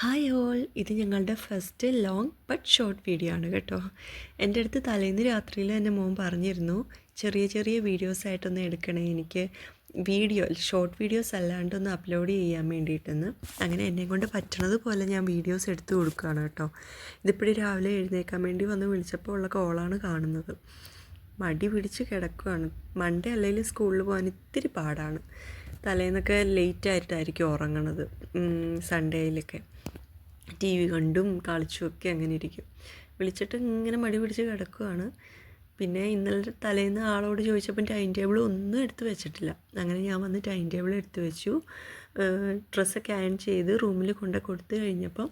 Hi all ഇത് ഞങ്ങളുടെ first long but short video ആണ് കേട്ടോ. എന്റെ അടുത്ത് തലേന്ന് രാത്രിയിൽ എന്റെ മോൻ പറഞ്ഞിരുന്നു ചെറിയ ചെറിയ വീഡിയോസ് ആയിട്ടൊന്ന് എടുക്കണേ എനിക്ക്. വീഡിയോ ഷോർട്ട് വീഡിയോസ് അല്ലാണ്ടൊന്ന് അപ്ലോഡ് ചെയ്യാൻ വേണ്ടിയിട്ടെന്ന്. അങ്ങനെ എന്നെ കൊണ്ട് പറ്റണത് പോലെ ഞാൻ വീഡിയോസ് എടുത്തു കൊടുക്കുകയാണ് കേട്ടോ. ഇതിപ്പോഴും രാവിലെ എഴുന്നേക്കാൻ വേണ്ടി വന്ന് വിളിച്ചപ്പോൾ ഉള്ള കോളാണ് കാണുന്നത്. മടി പിടിച്ച് കിടക്കുകയാണ് മൺഡേ അല്ലെങ്കിൽ സ്കൂളിൽ പോകാൻ ഇത്തിരി പാടാണ്. തലേന്നൊക്കെ ലേറ്റ് ആയിട്ടായിരിക്കും ഉറങ്ങണത്. സൺഡേയിലൊക്കെ ടി വി കണ്ടും കളിച്ചുമൊക്കെ അങ്ങനെ ഇരിക്കും. വിളിച്ചിട്ട് ഇങ്ങനെ മടി പിടിച്ച് കിടക്കുകയാണ് പിന്നെ ഇന്നലെ തലേന്ന് ആളോട് ചോദിച്ചപ്പം ടൈം ടേബിൾ ഒന്നും എടുത്ത് വെച്ചിട്ടില്ല. അങ്ങനെ ഞാൻ വന്ന് ടൈം ടേബിൾ എടുത്ത് വെച്ചു. ഡ്രസ്സൊക്കെ അയൺ ചെയ്ത് റൂമിൽ കൊണ്ട് കൊടുത്ത് കഴിഞ്ഞപ്പം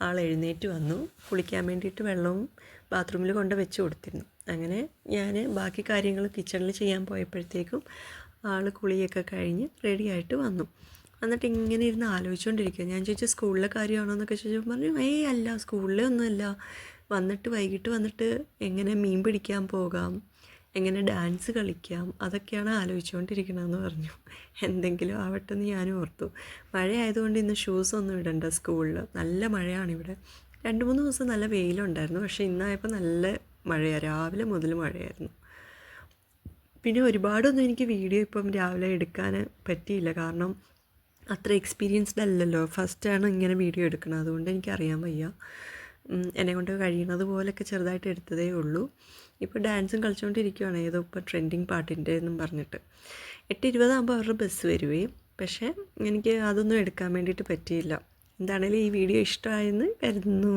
ആൾ എഴുന്നേറ്റ് വന്നു. കുളിക്കാൻ വേണ്ടിയിട്ട് വെള്ളവും ബാത്റൂമിൽ കൊണ്ട് വെച്ച് കൊടുത്തിരുന്നു. അങ്ങനെ ഞാൻ ബാക്കി കാര്യങ്ങൾ കിച്ചണിൽ ചെയ്യാൻ പോയപ്പോഴത്തേക്കും ആൾ കുളിയൊക്കെ കഴിഞ്ഞ് റെഡിയായിട്ട് വന്നു. എന്നിട്ട് ഇങ്ങനെ ഇരുന്ന് ആലോചിച്ചുകൊണ്ടിരിക്കുക ഞാൻ ചോദിച്ചു സ്കൂളിലെ കാര്യമാണോ എന്നൊക്കെ ചോദിച്ചപ്പോൾ പറഞ്ഞു ഏയ് അല്ല സ്കൂളിലെ ഒന്നുമല്ല. വന്നിട്ട് വൈകിട്ട് വന്നിട്ട് എങ്ങനെ മീൻ പിടിക്കാൻ പോകാം? എങ്ങനെ ഡാൻസ് കളിക്കാം? അതൊക്കെയാണ് ആലോചിച്ചുകൊണ്ടിരിക്കണമെന്ന് പറഞ്ഞു. എന്തെങ്കിലും ആവട്ടെ എന്ന് ഞാനും ഓർത്തു. മഴയായതുകൊണ്ട് ഇന്ന് ഷൂസ് ഒന്നും ഇടണ്ട സ്കൂളിൽ നല്ല മഴയാണിവിടെ. രണ്ട് മൂന്ന് ദിവസം നല്ല വെയിലുണ്ടായിരുന്നു. പക്ഷേ ഇന്നായപ്പോൾ നല്ല മഴയാണ് രാവിലെ മുതൽ മഴയായിരുന്നു. പിന്നെ ഒരുപാടൊന്നും എനിക്ക് വീഡിയോ ഇപ്പം രാവിലെ എടുക്കാൻ പറ്റിയില്ല. കാരണം അത്ര എക്സ്പീരിയൻസ്ഡ് അല്ലല്ലോ. ഫസ്റ്റാണ് ഇങ്ങനെ വീഡിയോ എടുക്കുന്നത് അതുകൊണ്ട് എനിക്കറിയാൻ വയ്യ. എന്നെ കൊണ്ട് കഴിയുന്നത് പോലെയൊക്കെ ചെറുതായിട്ട് എടുത്തതേ ഉള്ളൂ. ഇപ്പോൾ ഡാൻസും കളിച്ചുകൊണ്ടിരിക്കുകയാണ് ഏതോ ഇപ്പോൾ ട്രെൻഡിങ് പാട്ടിന്റെ എന്നും പറഞ്ഞിട്ട്. എട്ട് ഇരുപതാകുമ്പോൾ അവരുടെ ബസ് വരുവേ. പക്ഷേ എനിക്ക് അതൊന്നും എടുക്കാൻ വേണ്ടിയിട്ട് പറ്റിയില്ല. എന്താണേലും ഈ വീഡിയോ ഇഷ്ടമായെന്ന് കരുതുന്നു.